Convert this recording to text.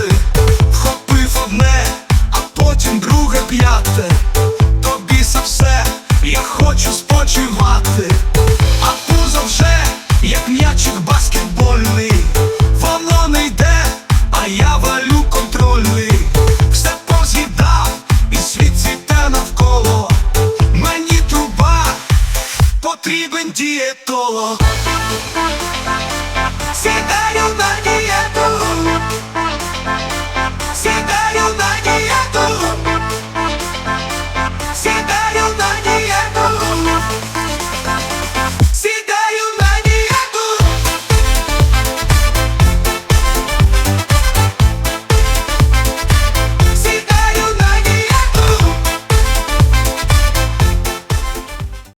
влізти. Вхопив одне, а потім друге п'яте. Тобі за все, я хочу спочивати, а пузо вже, як м'ячик баскетбольний, воно не йде, а я валю контрольний. Все поз'їдав, і світ цвіте навколо. Мені труба, потрібен дієтолог.